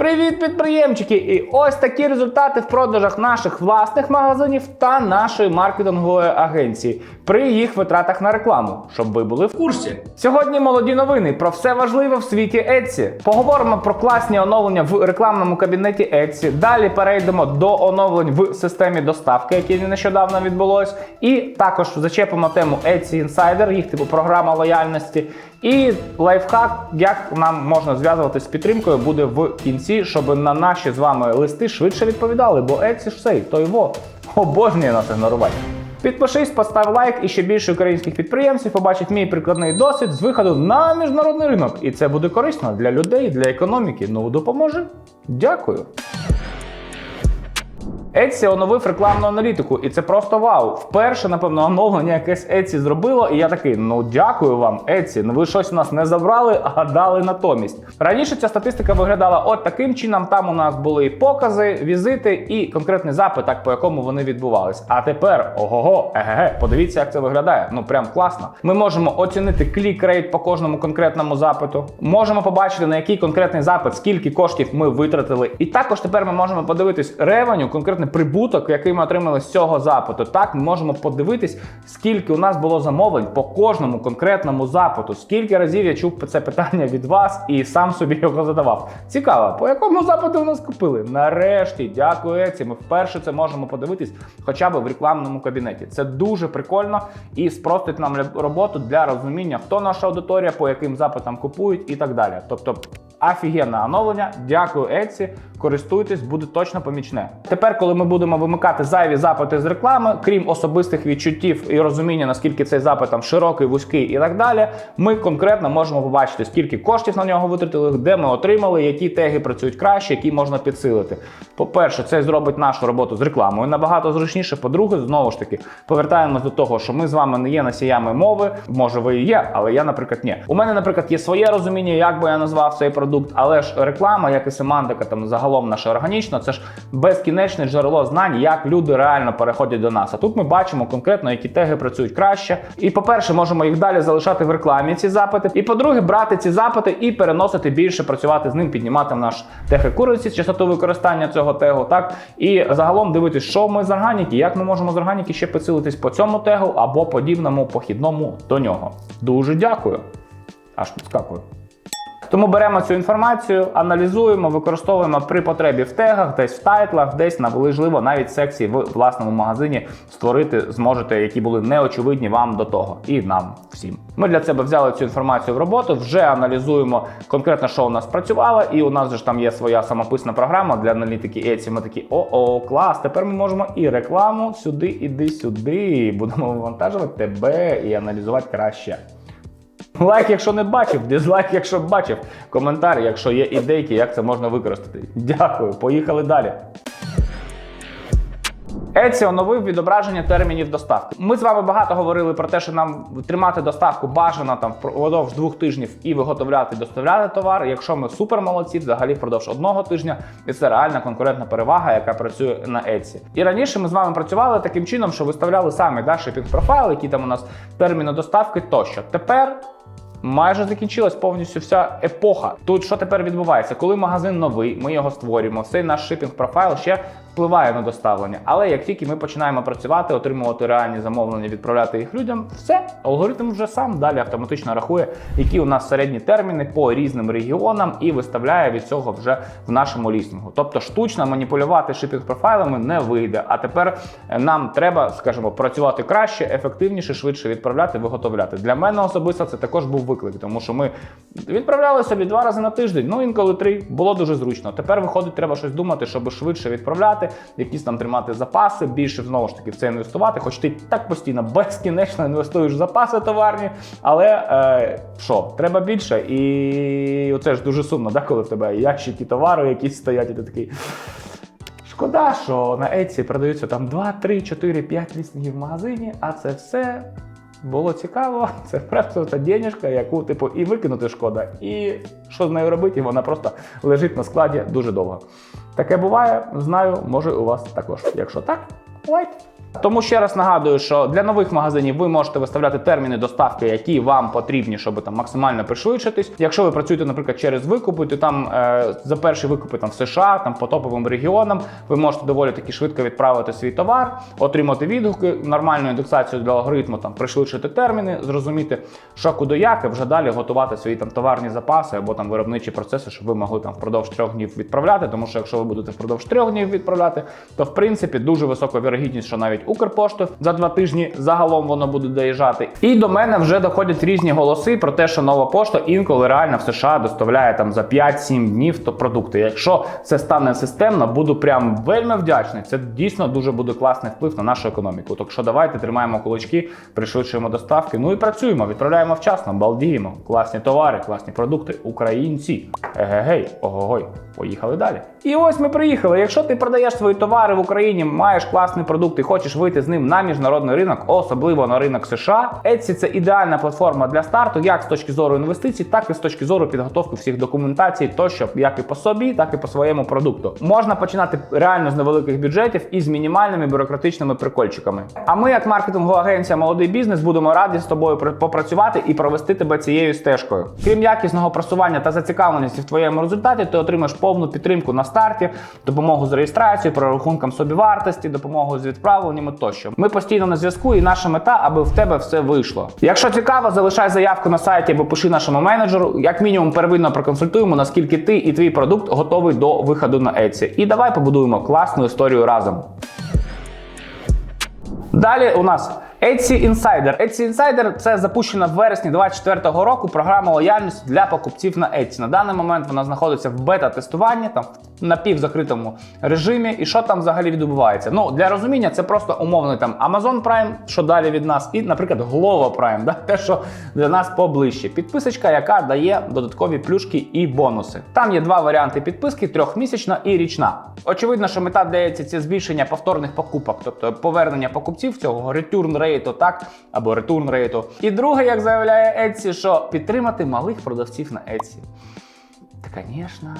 Привіт, підприємчики! І ось такі результати в продажах наших власних магазинів та нашої маркетингової агенції при їх витратах на рекламу, щоб ви були в курсі. Сьогодні молоді новини про все важливе в світі Etsy. Поговоримо про класні оновлення в рекламному кабінеті Etsy. Далі перейдемо до оновлень в системі доставки, які нещодавно відбулось. І також зачепимо тему Etsy Insider, їх типу програма лояльності. І лайфхак, як нам можна зв'язувати з підтримкою, буде в кінці, щоб на наші з вами листи швидше відповідали, бо Etsy ж цей, той во обожнює нас ігнорувати. Підпишись, постав лайк і ще більше українських підприємців побачить мій прикладний досвід з виходу на міжнародний ринок. І це буде корисно для людей, для економіки. Ну допоможе. Дякую. Etsy оновив рекламну аналітику, і це просто вау. Вперше, напевно, оновлення якесь Etsy зробило, і я такий: ну дякую вам, Etsy. Ну ви щось у нас не забрали, а дали натомість. Раніше ця статистика виглядала от таким чином. Там у нас були і покази, візити і конкретний запит, так по якому вони відбувались. А тепер ого-го, еге, подивіться, як це виглядає. Ну прям класно. Ми можемо оцінити клік-рейт по кожному конкретному запиту. Можемо побачити на який конкретний запит, скільки коштів ми витратили. І також тепер ми можемо подивитись ревеню, конкретний прибуток, який ми отримали з цього запиту. Так, ми можемо подивитись, скільки у нас було замовлень по кожному конкретному запиту. Скільки разів я чув це питання від вас і сам собі його задавав. Цікаво, по якому запиту у нас купили? Нарешті, дякую, Еці. Ми вперше це можемо подивитись, хоча б в рекламному кабінеті. Це дуже прикольно і спростить нам роботу для розуміння, хто наша аудиторія, по яким запитам купують і так далі. Тобто. Офігенне оновлення. Дякую, Etsy. Користуйтесь, буде точно помічне. Тепер, коли ми будемо вимикати зайві запити з реклами, крім особистих відчуттів і розуміння, наскільки цей запит там широкий, вузький і так далі, ми конкретно можемо побачити, скільки коштів на нього витратили, де ми отримали, які теги працюють краще, які можна підсилити. По-перше, це зробить нашу роботу з рекламою набагато зручніше. По-друге, знову ж таки, повертаємось до того, що ми з вами не є носіями мови. Може, ви і є, але я, наприклад, ні. У мене, наприклад, є своє розуміння, як би я назвав цей продукт, але ж реклама, як і семантика, там загалом наша органічна, це ж безкінечне джерело знань, як люди реально переходять до нас. А тут ми бачимо конкретно, які теги працюють краще. І, по-перше, можемо їх далі залишати в рекламі, ці запити. І по-друге, брати ці запити і переносити більше, працювати з ним, піднімати наш тег accuracy, частоту використання цього тегу. Так і загалом дивитись, що ми з органіки, як ми можемо з органіки ще підсилитись по цьому тегу або подібному похідному до нього. Дуже дякую. Аж підскакую. Тому беремо цю інформацію, аналізуємо, використовуємо при потребі в тегах, десь в тайтлах, десь на можливо навіть секції в власному магазині створити зможете, які були неочевидні вам до того, і нам всім. Ми для себе взяли цю інформацію в роботу, вже аналізуємо конкретно, що у нас працювало, і у нас же ж там є своя самописна програма для аналітики Etsy. Ми такі о-о, клас! Тепер ми можемо і рекламу сюди, іди сюди. Будемо вивантажувати тебе і аналізувати краще. Лайк, якщо не бачив, дизлайк, якщо бачив, коментар, якщо є ідейки, як це можна використати. Дякую, поїхали далі. Etsy оновив відображення термінів доставки. Ми з вами багато говорили про те, що нам тримати доставку бажано там впродовж двох тижнів і виготовляти, доставляти товар. Якщо ми супер молодці, взагалі впродовж одного тижня, і це реальна конкурентна перевага, яка працює на Etsy. І раніше ми з вами працювали таким чином, що виставляли самі да, шипінг профайл, які там у нас терміни доставки тощо. Тепер. Майже закінчилась повністю вся епоха. Тут що тепер відбувається? Коли магазин новий, ми його створюємо, цей наш шипінг профайл ще впливає на доставлення. Але як тільки ми починаємо працювати, отримувати реальні замовлення, відправляти їх людям, все, алгоритм вже сам далі автоматично рахує, які у нас середні терміни по різним регіонам і виставляє від цього вже в нашому лістингу. Тобто штучно маніпулювати шипінг профайлами не вийде. А тепер нам треба, скажімо, працювати краще, ефективніше, швидше відправляти, виготовляти. Для мене особисто це також був виклик, тому що ми відправляли собі два рази на тиждень, ну інколи три. Було дуже зручно. Тепер виходить, треба щось думати, щоб швидше відправляти, якісь там тримати запаси, більше знову ж таки в це інвестувати. Хоч ти так постійно безкінечно інвестуєш в запаси товарні, але е, що, треба більше. І оце ж дуже сумно, да, коли в тебе ящики товару якісь стоять, і ти такий. Шкода, що на Etsy продаються там 2, 3, 4, 5 лістингів в магазині, а це все було цікаво. Це просто та денежка, яку типу і викинути шкода, і що з нею робити, вона просто лежить на складі дуже довго. Таке буває, знаю, може у вас також. Якщо так, лайк. Тому ще раз нагадую, що для нових магазинів ви можете виставляти терміни доставки, які вам потрібні, щоб там максимально пришвидшитись. Якщо ви працюєте, наприклад, через викупи, то там е, за перші викупи там в США, там по топовим регіонам, ви можете доволі таки швидко відправити свій товар, отримати відгуки, нормальну індексацію для алгоритму, там пришвидшити терміни, зрозуміти, що куди як, і вже далі готувати свої там товарні запаси або там виробничі процеси, щоб ви могли там впродовж трьох днів відправляти. Тому що якщо ви будете впродовж трьох днів відправляти, то в принципі дуже висока вірогідність, що навіть Укрпошту за два тижні загалом воно буде доїжджати. І до мене вже доходять різні голоси про те, що нова пошта інколи реально в США доставляє там за 5-7 днів то продукти. Якщо це стане системно, буду прям вельми вдячний. Це дійсно дуже буде класний вплив на нашу економіку. Так що давайте тримаємо кулачки, пришвидшуємо доставки. Ну і працюємо, відправляємо вчасно, балдіємо. Класні товари, класні продукти, українці. Егегей, огогой, поїхали далі. І ось ми приїхали. Якщо ти продаєш свої товари в Україні, маєш класний продукт і хочеш вийти з ним на міжнародний ринок, особливо на ринок США, Etsy – це ідеальна платформа для старту, як з точки зору інвестицій, так і з точки зору підготовки всіх документацій, тощо як і по собі, так і по своєму продукту. Можна починати реально з невеликих бюджетів і з мінімальними бюрократичними прикольчиками. А ми, як маркетингова агенція Молодий бізнес, будемо раді з тобою попрацювати і провести тебе цією стежкою. Крім якісного просування та зацікавленості в твоєму результаті, ти отримаєш повну підтримку на старті, допомогу з реєстрацією, прорахунком собівартості, допомогу з відправленнями тощо. Ми постійно на зв'язку, і наша мета, аби в тебе все вийшло. Якщо цікаво, залишай заявку на сайті або пиши нашому менеджеру. Як мінімум, первинно проконсультуємо, наскільки ти і твій продукт готовий до виходу на Etsy. І давай побудуємо класну історію разом. Далі у нас Etsy Insider. Etsy Insider – це запущена в вересні 2024 року програма лояльності для покупців на Etsy. На даний момент вона знаходиться в бета-тестуванні, там в напівзакритому режимі. І що там взагалі відбувається? Ну для розуміння, це просто умовний там Amazon Prime, що далі від нас, і, наприклад, Glovo Prime, да? те, що для нас поближче. Підписочка, яка дає додаткові плюшки і бонуси. Там є два варіанти підписки: трьохмісячна і річна. Очевидно, що мета дається це збільшення повторних покупок, тобто повернення покупців цього return рейту, так або return рейту. І друге, як заявляє Etsy, що підтримати малих продавців на Etsy. Та, звісно.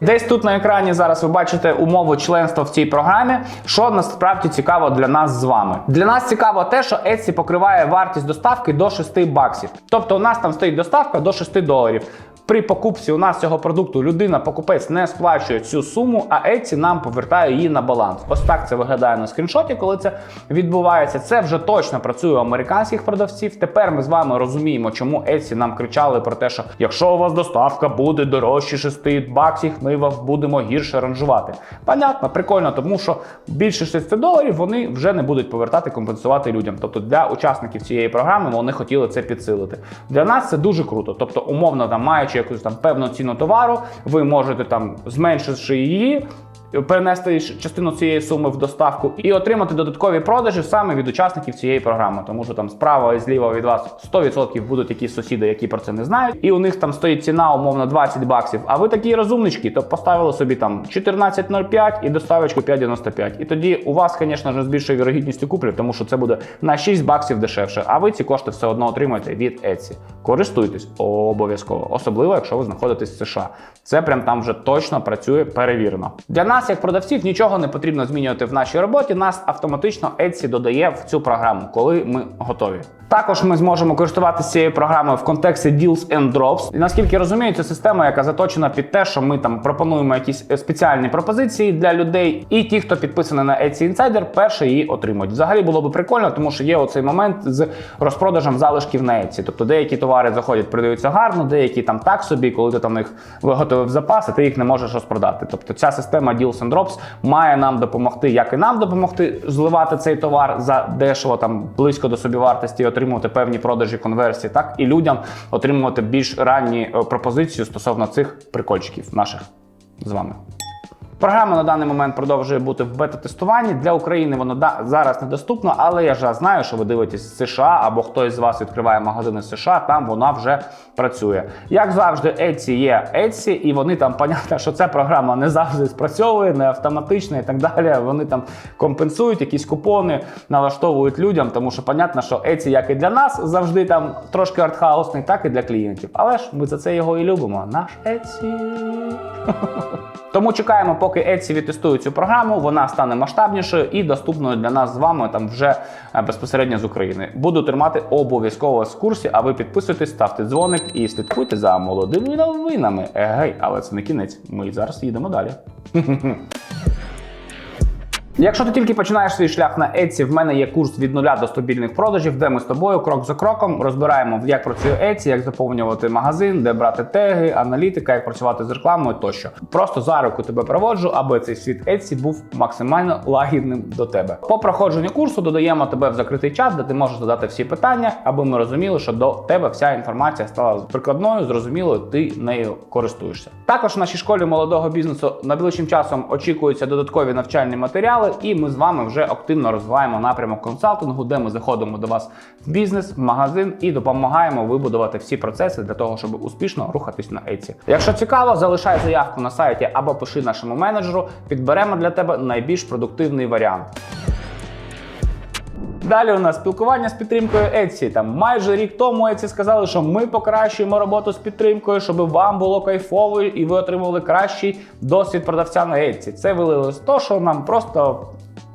Десь тут на екрані зараз ви бачите умову членства в цій програмі. Що насправді цікаво для нас з вами. Для нас цікаво те, що Etsy покриває вартість доставки до 6 баксів. Тобто у нас там стоїть доставка до 6 доларів. При покупці у нас цього продукту людина, покупець не сплачує цю суму, а Etsy нам повертає її на баланс. Ось так це виглядає на скріншоті, коли це відбувається. Це вже точно працює у американських продавців. Тепер ми з вами розуміємо, чому Etsy нам кричали про те, що якщо у вас доставка буде дорожче 6 баксів, ми вас будемо гірше ранжувати. Понятно, прикольно, тому що більше 6 доларів вони вже не будуть повертати, компенсувати людям. Тобто для учасників цієї програми вони хотіли це підсилити. Для нас це дуже круто. Тобто, умовно, там маючи якусь там певну ціну товару, ви можете там зменшивши її. Перенести частину цієї суми в доставку і отримати додаткові продажі саме від учасників цієї програми, тому що там справа і зліва від вас 100% будуть якісь сусіди, які про це не знають, і у них там стоїть ціна умовно 20 баксів. А ви такі розумнички, то поставили собі там 14,05 і доставочку 5,95. І тоді у вас, звісно ж, з більшою вірогідністю куплять, тому що це буде на 6 баксів дешевше. А ви ці кошти все одно отримаєте від Etsy. Користуйтесь обов'язково, особливо якщо ви знаходитесь в США. Це прям там вже точно працює перевірено. Для нас, як продавців, нічого не потрібно змінювати в нашій роботі. Нас автоматично Etsy додає в цю програму, коли ми готові. Також ми зможемо користуватися цією програмою в контексті Deals and Drops. І наскільки я розумію, це система, яка заточена під те, що ми там пропонуємо якісь е, спеціальні пропозиції для людей, і ті, хто підписаний на Etsy Insider, перші її отримують. Взагалі було би прикольно, тому що є оцей момент з розпродажем залишків на Etsy. Тобто деякі товари заходять, продаються гарно, деякі там так собі, коли ти там їх виготовив запас, і ти їх не можеш розпродати. Тобто ця система Deals and Drops має нам допомогти, як і нам допомогти зливати цей товар за дешево, там близько до собівартості, отримувати певні продажі конверсії, так і людям отримувати більш ранні е, пропозиції стосовно цих прикольчиків наших з вами. Програма на даний момент продовжує бути в бета-тестуванні. Для України воно зараз недоступно, але я ж знаю, що ви дивитесь США або хтось з вас відкриває магазини з США, там вона вже працює. Як завжди, Etsy є Etsy, і вони там понятно, що ця програма не завжди спрацьовує, не автоматична і так далі. Вони там компенсують якісь купони, налаштовують людям, тому що понятно, що Etsy, як і для нас, завжди там трошки артхаусний, так і для клієнтів. Але ж ми за це його і любимо. Наш Etsy. Тому чекаємо, поки Etsy відтестує цю програму, вона стане масштабнішою і доступною для нас з вами там вже е, безпосередньо з України. Буду тримати обов'язково з курсі, а ви підписуйтесь, ставте дзвоник і слідкуйте за молодими новинами. Егей, але це не кінець. Ми зараз їдемо далі. Якщо ти тільки починаєш свій шлях на Etsy, в мене є курс від нуля до стабільних продажів, де ми з тобою крок за кроком розбираємо, як працює Etsy, як заповнювати магазин, де брати теги, аналітика, як працювати з рекламою тощо. Просто за руку тебе проводжу, аби цей світ Etsy був максимально лагідним до тебе. По проходженню курсу додаємо тебе в закритий чат, де ти можеш задати всі питання, аби ми розуміли, що до тебе вся інформація стала прикладною, зрозумілою, ти нею користуєшся. Також в нашій школі молодого бізнесу найближчим часом очікуються додаткові навчальні матеріали, і ми з вами вже активно розвиваємо напрямок консалтингу, де ми заходимо до вас в бізнес, в магазин і допомагаємо вибудувати всі процеси для того, щоб успішно рухатись на Etsy. Якщо цікаво, залишай заявку на сайті або пиши нашому менеджеру. Підберемо для тебе найбільш продуктивний варіант. Далі у нас спілкування з підтримкою Etsy. Там майже рік тому Etsy сказали, що ми покращуємо роботу з підтримкою, щоб вам було кайфово і ви отримували кращий досвід продавця на Etsy. Це вилилось то, що нам просто.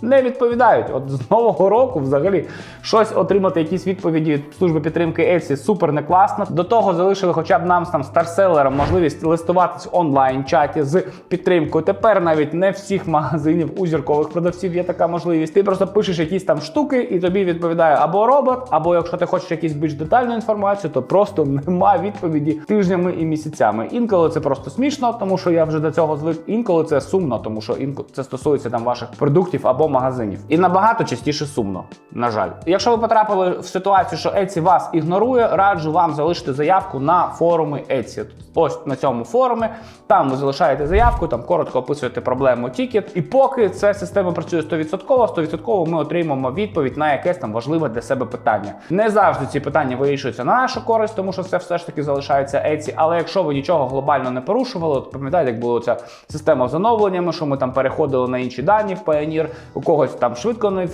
Не відповідають. От з нового року взагалі щось отримати, якісь відповіді від служби підтримки Etsy супер не класно. До того залишили хоча б нам там старселерам можливість листуватись в онлайн-чаті з підтримкою. Тепер навіть не всіх магазинів у зіркових продавців є така можливість. Ти просто пишеш якісь там штуки, і тобі відповідає або робот, або якщо ти хочеш якусь більш детальну інформацію, то просто немає відповіді тижнями і місяцями. Інколи це просто смішно, тому що я вже до цього звик. Інколи це сумно, тому що інколи це стосується там ваших продуктів або магазинів. І набагато частіше сумно. На жаль, якщо ви потрапили в ситуацію, що Etsy вас ігнорує, раджу вам залишити заявку на форуми Etsy. Ось на цьому форумі. Там ви залишаєте заявку, там коротко описуєте проблему тікет. І поки ця система працює 100%, 100% ми отримаємо відповідь на якесь там важливе для себе питання. Не завжди ці питання вирішуються на нашу користь, тому що це все ж таки залишається Etsy. Але якщо ви нічого глобально не порушували, то пам'ятаєте, як була ця система з оновленнями, що ми там переходили на інші дані в Pioneer, когось там швидко не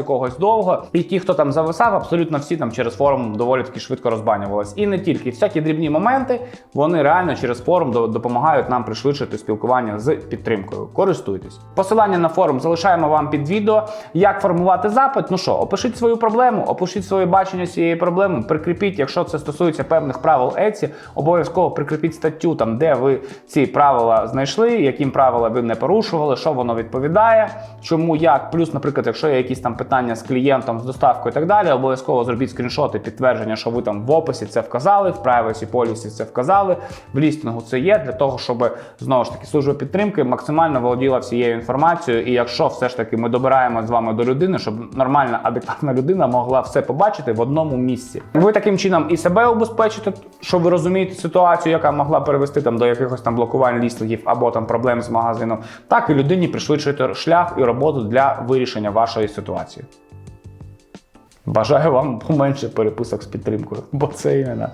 у когось довго. І ті, хто там зависав, абсолютно всі там через форум доволі таки швидко розбанювались. І не тільки всякі дрібні моменти, вони реально через форум допомагають нам пришвидшити спілкування з підтримкою. Користуйтесь. Посилання на форум залишаємо вам під відео. Як формувати запит? Ну що, опишіть свою проблему, опишіть своє бачення цієї проблеми, прикріпіть, якщо це стосується певних правил Etsy, обов'язково прикріпіть статтю, там де ви ці правила знайшли, яким правила ви не порушували, що воно відповідає, чому як. Плюс, наприклад, якщо є якісь там питання з клієнтом, з доставкою і так далі, обов'язково зробіть скріншоти, підтвердження, що ви там в описі це вказали, в privacy policy це вказали, в лістингу це є для того, щоб знову ж таки служба підтримки максимально володіла всією інформацією. І якщо все ж таки ми добираємо з вами до людини, щоб нормальна, адекватна людина могла все побачити в одному місці. Ви таким чином і себе убезпечите, що ви розумієте ситуацію, яка могла перевести там до якихось там блокувань лістингів або там проблем з магазином, так і людині пришвидшуєте шлях і роботу для вирішення вашої ситуації. Бажаю вам поменше переписок з підтримкою, бо це іменно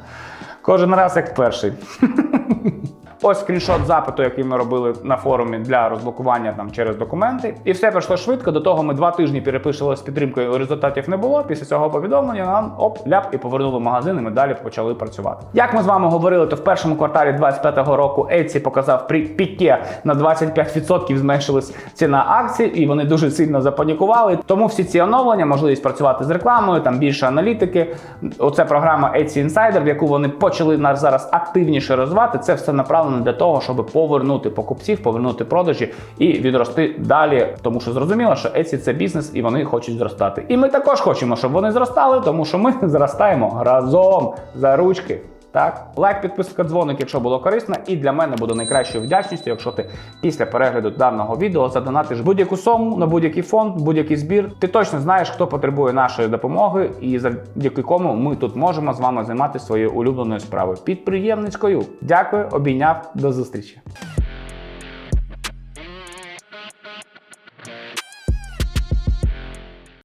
кожен раз як перший. Ось скріншот запиту, який ми робили на форумі для розблокування там через документи. І все пройшло швидко. До того ми два тижні переписували з підтримкою, результатів не було. Після цього повідомлення нам оп, ляп і повернули магазин, і ми далі почали працювати. Як ми з вами говорили, то в першому кварталі 2025 року Etsy показав при піке на 25% зменшилась ціна акцій, і вони дуже сильно запанікували. Тому всі ці оновлення, можливість працювати з рекламою, там більше аналітики. Оце програма Etsy Insider, в яку вони почали нас зараз активніше розвивати. Це все направлено для того, щоб повернути покупців, повернути продажі і відрости далі. Тому що зрозуміло, що Etsy – це бізнес і вони хочуть зростати. І ми також хочемо, щоб вони зростали, тому що ми зростаємо разом за ручки. Так, лайк, підписка, дзвоник, якщо було корисно, і для мене буде найкращою вдячністю, якщо ти після перегляду даного відео задонатиш будь-яку суму на будь-який фонд, будь-який збір. Ти точно знаєш, хто потребує нашої допомоги, і завдяки кому ми тут можемо з вами займатися своєю улюбленою справою підприємницькою. Дякую, обійняв, до зустрічі.